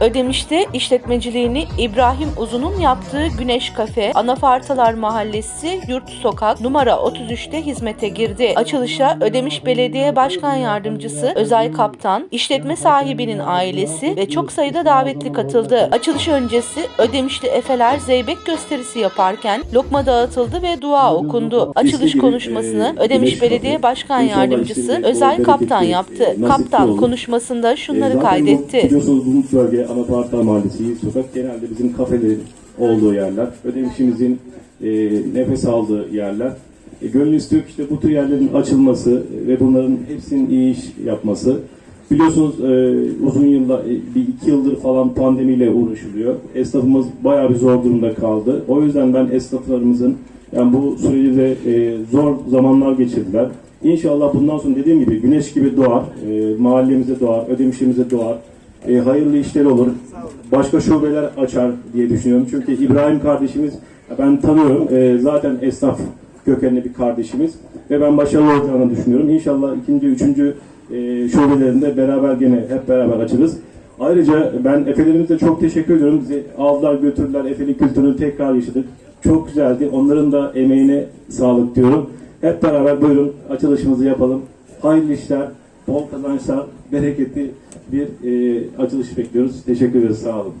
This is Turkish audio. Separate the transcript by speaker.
Speaker 1: Ödemiş'te işletmeciliğini İbrahim Uzun'un yaptığı Güneş Kafe, Anafartalar Mahallesi, Yurt Sokak, numara 33'te hizmete girdi. Açılışa Ödemiş Belediye Başkan Yardımcısı Özay Kaptan, işletme sahibinin ailesi ve çok sayıda davetli katıldı. Açılış öncesi Ödemişli Efeler Zeybek gösterisi yaparken lokma dağıtıldı ve dua okundu. Açılış konuşmasını Ödemiş Belediye Başkan Yardımcısı Özay Kaptan yaptı. Kaptan konuşmasında şunları
Speaker 2: E, bu
Speaker 1: kaydetti.
Speaker 2: Biliyorsunuz bu bölge Anaparta Mahallesi, sokak genelde bizim kafelerin olduğu yerler. Ödemişimizin e, nefes aldığı yerler. E, gönül istiyor ki işte bu tür yerlerin açılması ve bunların hepsinin iyi iş yapması. Biliyorsunuz e, uzun yıllar, e, bir iki yıldır falan pandemiyle uğraşılıyor. Esnafımız bayağı bir zor durumda kaldı. O yüzden ben esnaflarımızın yani bu süreci de e, zor zamanlar geçirdiler. İnşallah bundan sonra dediğim gibi güneş gibi doğar, e, mahallemize doğar, ödemişimize doğar. E, hayırlı işler olur. Başka şubeler açar diye düşünüyorum. Çünkü İbrahim kardeşimiz ben tanıyorum. E, zaten esnaf kökenli bir kardeşimiz ve ben başarılı olacağını düşünüyorum. İnşallah ikinci, üçüncü e, şubelerinde beraber gene hep beraber açarız. Ayrıca ben Efe'lerimize çok teşekkür ediyorum. Bizi aldılar götürdüler. Efe'nin kültürünü tekrar yaşadık. Çok güzeldi. Onların da emeğine sağlık diyorum. Hep beraber buyurun açılışımızı yapalım. Hayırlı işler, bol kazançlar, bereketli bir e, açılış bekliyoruz. Teşekkür ederiz. Sağ olun.